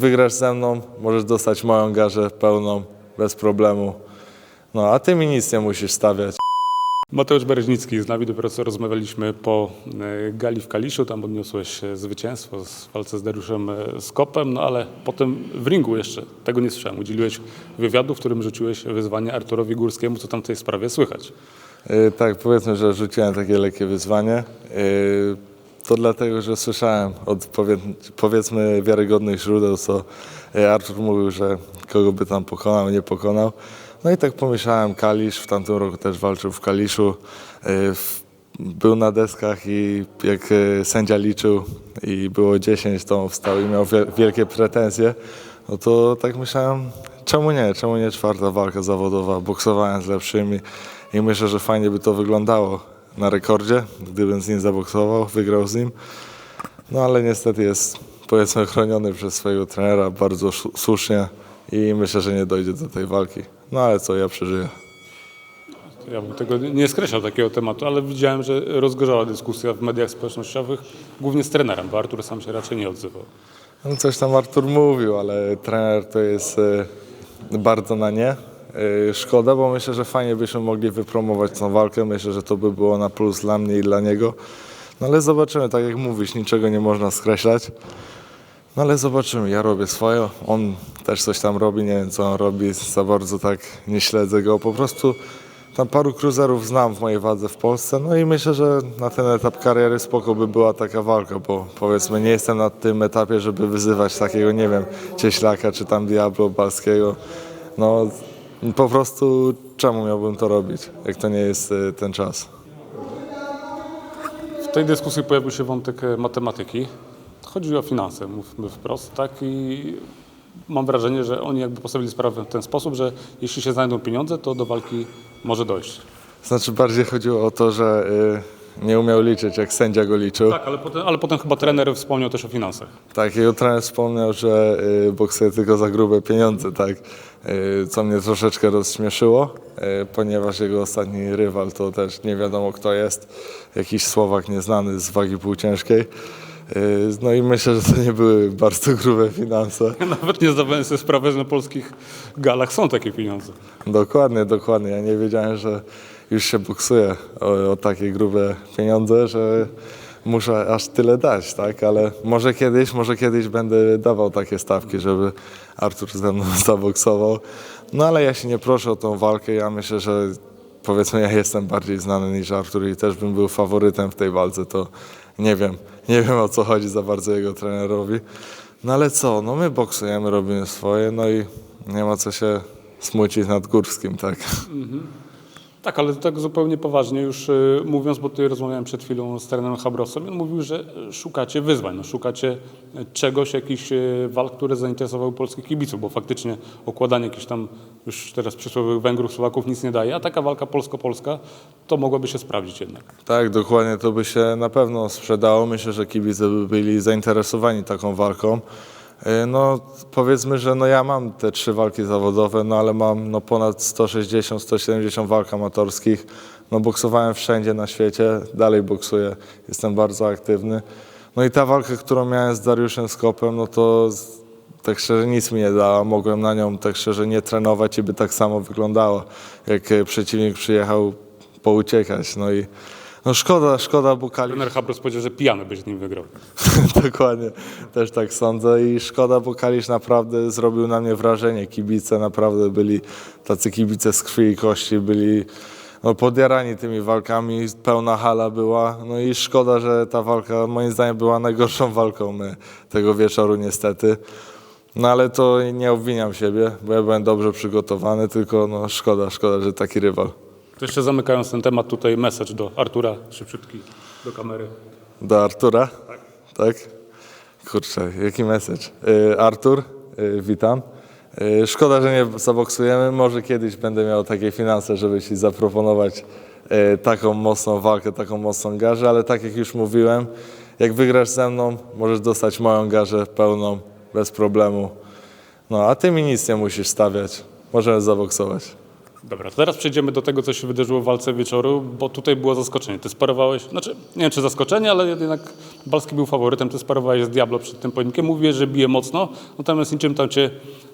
Wygrasz ze mną, możesz dostać moją garzę pełną, bez problemu. No, a ty mi nic nie musisz stawiać. Mateusz Bereźnicki z nami, dopiero co rozmawialiśmy po e, gali w Kaliszu, tam odniosłeś e, zwycięstwo w walce z Dariuszem e, Skopem, no ale potem w ringu jeszcze, tego nie słyszałem, udzieliłeś wywiadu, w którym rzuciłeś wyzwanie Arturowi Górskiemu, co tam w tej sprawie słychać. Yy, tak, powiedzmy, że rzuciłem takie lekkie wyzwanie. To dlatego, że słyszałem od powie, powiedzmy wiarygodnych źródeł, co yy, Artur mówił, że kogo by tam pokonał, nie pokonał. No i tak pomyślałem, Kalisz, w tamtym roku też walczył w Kaliszu. W, był na deskach i jak yy, sędzia liczył i było 10, to on wstał i miał wie, wielkie pretensje. No to tak myślałem, czemu nie, czemu nie czwarta walka zawodowa, boksowałem z lepszymi i myślę, że fajnie by to wyglądało na rekordzie, gdybym z nim zaboksował, wygrał z nim. No ale niestety jest powiedzmy chroniony przez swojego trenera bardzo słusznie i myślę, że nie dojdzie do tej walki. No ale co, ja przeżyję. Ja bym tego nie skreślał takiego tematu, ale widziałem, że rozgorzała dyskusja w mediach społecznościowych, głównie z trenerem, bo Artur sam się raczej nie odzywał. No coś tam Artur mówił, ale trener to jest e, bardzo na nie. E, Szkoda, bo myślę, że fajnie byśmy mogli wypromować tą walkę. Myślę, że to by było na plus dla mnie i dla niego. No ale zobaczymy, tak jak mówisz, niczego nie można skreślać. No ale zobaczymy, ja robię swoje, on też coś tam robi, nie wiem co on robi, za bardzo tak nie śledzę go. Po prostu tam paru cruzerów znam w mojej wadze w Polsce, no i myślę, że na ten etap kariery spoko by była taka walka, bo powiedzmy nie jestem na tym etapie, żeby wyzywać takiego, nie wiem, Cieślaka czy tam Diablo Balskiego. No po prostu czemu miałbym to robić, jak to nie jest y, ten czas. W tej dyskusji pojawił się wątek e, matematyki. Chodzi o finanse, mówmy wprost, tak? I mam wrażenie, że oni jakby postawili sprawę w ten sposób, że jeśli się znajdą pieniądze, to do walki może dojść. Znaczy bardziej chodziło o to, że y, nie umiał liczyć, jak sędzia go liczył. Tak, ale potem, ale potem chyba trener wspomniał też o finansach. Tak, jego trener wspomniał, że y, boksuje tylko za grube pieniądze, tak, y, co mnie troszeczkę rozśmieszyło, y, ponieważ jego ostatni rywal to też nie wiadomo kto jest, jakiś Słowak nieznany z wagi półciężkiej. Y, no i myślę, że to nie były bardzo grube finanse. Nawet nie zdawałem sobie sprawy, że na polskich galach są takie pieniądze. Dokładnie, dokładnie. Ja nie wiedziałem, że już się boksuje o, o takie grube pieniądze, że muszę aż tyle dać, tak? Ale może kiedyś, może kiedyś będę dawał takie stawki, żeby Artur ze mną zaboksował. No ale ja się nie proszę o tą walkę. Ja myślę, że powiedzmy ja jestem bardziej znany niż Artur i też bym był faworytem w tej walce, to nie wiem. Nie wiem o co chodzi za bardzo jego trenerowi. No ale co, no my boksujemy, robimy swoje, no i nie ma co się smucić nad Górskim, tak? Tak, ale tak zupełnie poważnie już y, mówiąc, bo tutaj rozmawiałem przed chwilą z trenerem Habrosem i on mówił, że szukacie wyzwań, no, szukacie y, czegoś, jakichś y, walk, które zainteresowały polskich kibiców, bo faktycznie okładanie jakichś tam już teraz przysłowiowych Węgrów, Słowaków nic nie daje, a taka walka polsko-polska to mogłaby się sprawdzić jednak. Tak, dokładnie to by się na pewno sprzedało. Myślę, że kibice by byli zainteresowani taką walką. Yy, No powiedzmy, że no ja mam te trzy walki zawodowe, no ale mam no ponad 160-170 walk amatorskich. No boksowałem wszędzie na świecie, dalej boksuję, jestem bardzo aktywny. No i ta walka, którą miałem z Dariuszem Skopem, no to tak szczerze nic mi nie dała. Mogłem na nią tak szczerze nie trenować i by tak samo wyglądało, jak e, przeciwnik przyjechał pouciekać. No i no szkoda, szkoda, bo Kalisz Trener Habros powiedział, że pijany byś z nim wygrał. Dokładnie, też tak sądzę i szkoda, bo Kalisz naprawdę zrobił na mnie wrażenie. Kibice naprawdę byli tacy kibice z krwi i kości, byli no, podjarani tymi walkami, pełna hala była. No i szkoda, że ta walka moim zdaniem była najgorszą walką tego wieczoru niestety. No ale to nie obwiniam siebie, bo ja byłem dobrze przygotowany, tylko no szkoda, szkoda, że taki rywal. To jeszcze zamykając ten temat, tutaj message do Artura, szybciutki, do kamery. Do Artura? Tak. Kurczę, jaki message. Y, Artur, y, witam. Y, Szkoda, że nie zaboksujemy. Może kiedyś będę miał takie finanse, żeby Ci zaproponować taką mocną walkę, taką mocną garzę, ale tak jak już mówiłem, jak wygrasz ze mną, możesz dostać moją garzę pełną, bez problemu. No, a Ty mi nic nie musisz stawiać. Możemy zaboksować. Dobra, to teraz przejdziemy do tego, co się wydarzyło w walce wieczoru, bo tutaj było zaskoczenie. Ty sparowałeś, znaczy nie wiem czy zaskoczenie, ale jednak Balski był faworytem, ty sparowałeś z Diablo przed tym pojedynkiem. Mówiłeś, że bije mocno, natomiast niczym tam cię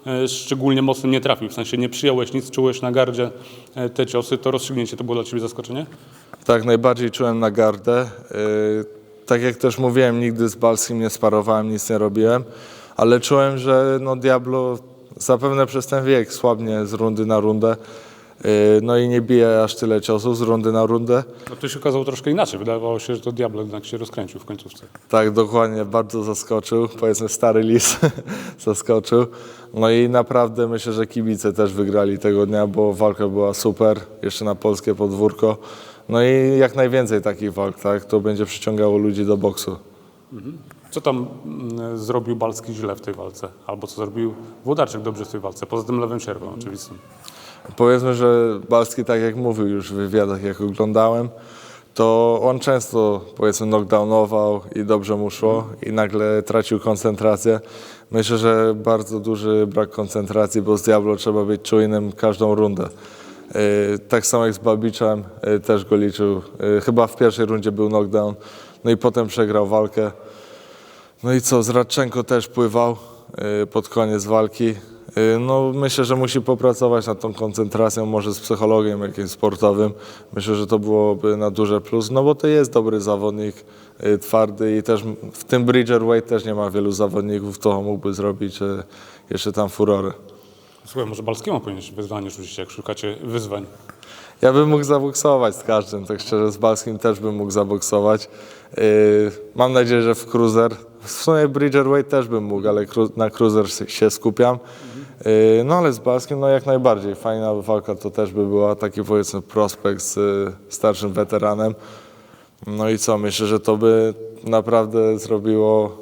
e, szczególnie mocno nie trafił, w sensie nie przyjąłeś nic, czułeś na gardzie e, te ciosy, to rozstrzygnięcie to było dla ciebie zaskoczenie? Tak, najbardziej czułem na gardę. Yy, Tak jak też mówiłem, nigdy z Balskim nie sparowałem, nic nie robiłem, ale czułem, że no Diablo zapewne przez ten wiek słabnie z rundy na rundę. Yy, No i nie bije aż tyle ciosów z rundy na rundę. No to się okazało troszkę inaczej, wydawało się, że to Diablo jednak się rozkręcił w końcówce. Tak, dokładnie, bardzo zaskoczył. Powiedzmy, stary lis zaskoczył. No i naprawdę myślę, że kibice też wygrali tego dnia, bo walka była super, jeszcze na polskie podwórko. No i jak najwięcej takich walk, tak? To będzie przyciągało ludzi do boksu. Co tam mm, zrobił Balski źle w tej walce? Albo co zrobił Włodarczyk dobrze w tej walce, poza tym lewym sierpem oczywistym. Powiedzmy, że Balski, tak jak mówił już w wywiadach, jak oglądałem, to on często, powiedzmy, knockdownował i dobrze mu szło i nagle tracił koncentrację. Myślę, że bardzo duży brak koncentracji, bo z Diablo trzeba być czujnym każdą rundę. Yy, Tak samo jak z Babiczem, yy, też go liczył. Yy, Chyba w pierwszej rundzie był knockdown, no i potem przegrał walkę. No i co, Zradczenko też pływał y, pod koniec walki. Y, No myślę, że musi popracować nad tą koncentracją, może z psychologiem jakimś sportowym. Myślę, że to byłoby na duże plus, no bo to jest dobry zawodnik, y, twardy i też w tym Bridgerweight też nie ma wielu zawodników, kto mógłby zrobić y, jeszcze tam furorę. Słuchaj, może Balskiemu powinieneś wyzwanie rzucić, jak szukacie wyzwań. Ja bym mógł zaboksować z każdym, tak szczerze, z Balskim też bym mógł zaboksować. Yy, mam nadzieję, że w cruiser, w sumie Bridgerweight też bym mógł, ale na cruiser się- skupiam. Yy, no ale z Balskim, no jak najbardziej, fajna walka to też by była, taki powiedzmy prospekt z y, starszym weteranem. No i co, myślę, że to by naprawdę zrobiło,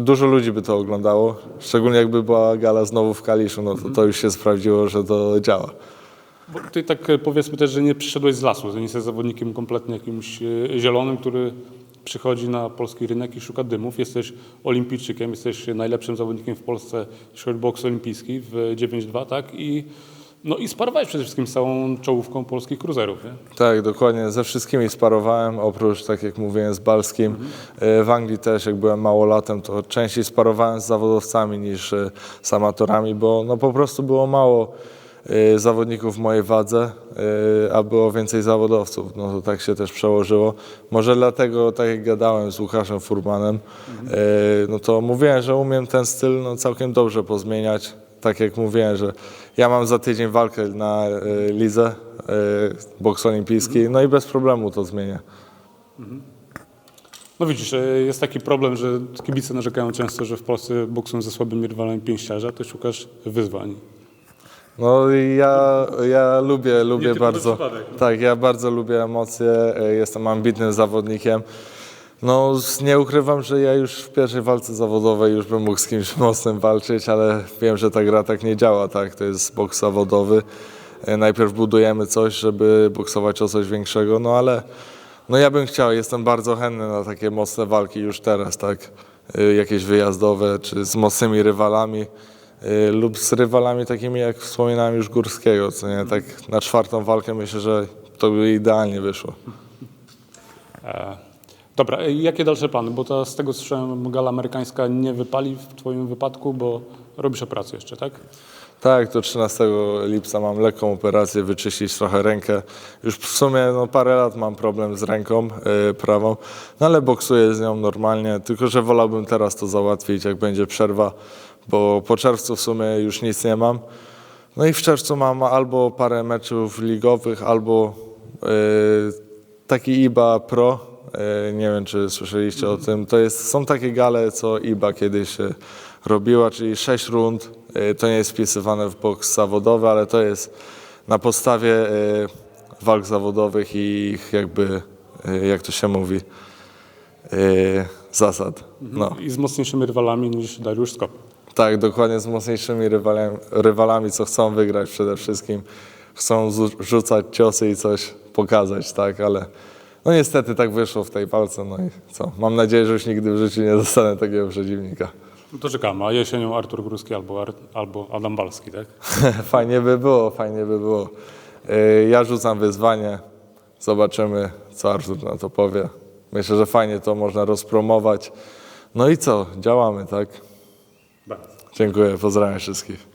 dużo ludzi by to oglądało, szczególnie jakby była gala znowu w Kaliszu, no to, to już się sprawdziło, że to działa. Bo ty tak e, powiedzmy też, że nie przyszedłeś z lasu, że nie jesteś zawodnikiem kompletnie jakimś e, zielonym, który przychodzi na polski rynek i szuka dymów. Jesteś olimpijczykiem, jesteś najlepszym zawodnikiem w Polsce, jeśli chodzi o boks olimpijski w 9-2, tak? I, no i sparowałeś przede wszystkim z całą czołówką polskich cruzerów, nie? Tak, dokładnie. Ze wszystkimi sparowałem, oprócz, tak jak mówiłem, z Balskim. E, W Anglii też, jak byłem małolatem, to częściej sparowałem z zawodowcami niż z amatorami, bo no, po prostu było mało zawodników w mojej wadze, e, a było więcej zawodowców. No to tak się też przełożyło. Może dlatego, tak jak gadałem z Łukaszem Furmanem, e, no to mówiłem, że umiem ten styl no, całkiem dobrze pozmieniać. Tak jak mówiłem, że ja mam za tydzień walkę na lidze, boks olimpijski, no i bez problemu to zmienię. No widzisz, jest taki problem, że kibice narzekają często, że w Polsce boksują ze słabymi rywalami pięściarza, ty szukasz wyzwań. No ja, ja lubię, lubię bardzo. przypadek. Tak, ja bardzo lubię emocje, e, jestem ambitnym zawodnikiem. No, nie ukrywam, że ja już w pierwszej walce zawodowej już bym mógł z kimś mocnym walczyć, ale wiem, że ta gra tak nie działa, tak? To jest boks zawodowy. E, Najpierw budujemy coś, żeby boksować o coś większego, no ale no ja bym chciał, jestem bardzo chętny na takie mocne walki już teraz, tak? E, Jakieś wyjazdowe, czy z mocnymi rywalami. Y, lub z rywalami takimi jak wspominałem już Górskiego, co nie, tak na czwartą walkę myślę, że to by idealnie wyszło. E, Dobra, jakie dalsze plany? Bo to, z tego słyszałem, gala amerykańska nie wypali w Twoim wypadku, bo robisz operację jeszcze, tak? Tak, to 13 lipca mam lekką operację, wyczyścić trochę rękę. Już w sumie no, parę lat mam problem z ręką y, prawą, no ale boksuję z nią normalnie, tylko że wolałbym teraz to załatwić, jak będzie przerwa, bo po czerwcu w sumie już nic nie mam. No i w czerwcu mam albo parę meczów ligowych, albo y, taki IBA Pro. y, Nie wiem, czy słyszeliście o tym. To jest, są takie gale, co IBA kiedyś y, robiła, czyli 6 rund. To nie jest wpisywane w boks zawodowy, ale to jest na podstawie walk zawodowych i ich jakby, jak to się mówi, zasad. No. I z mocniejszymi rywalami niż Dariusz Skop. Tak, dokładnie z mocniejszymi rywalami, rywalami, co chcą wygrać przede wszystkim. Chcą zu- rzucać ciosy i coś pokazać, tak, ale no niestety tak wyszło w tej walce, no i co. Mam nadzieję, że już nigdy w życiu nie dostanę takiego przeciwnika. No to czekamy, a jesienią Artur Górski albo, Ar- albo Adam Balski, tak? fajnie by było, fajnie by było. Yy, Ja rzucam wyzwanie, zobaczymy, co Artur na to powie. Myślę, że fajnie to można rozpromować. No i co, działamy, tak? Bardzo. Dziękuję, pozdrawiam wszystkich.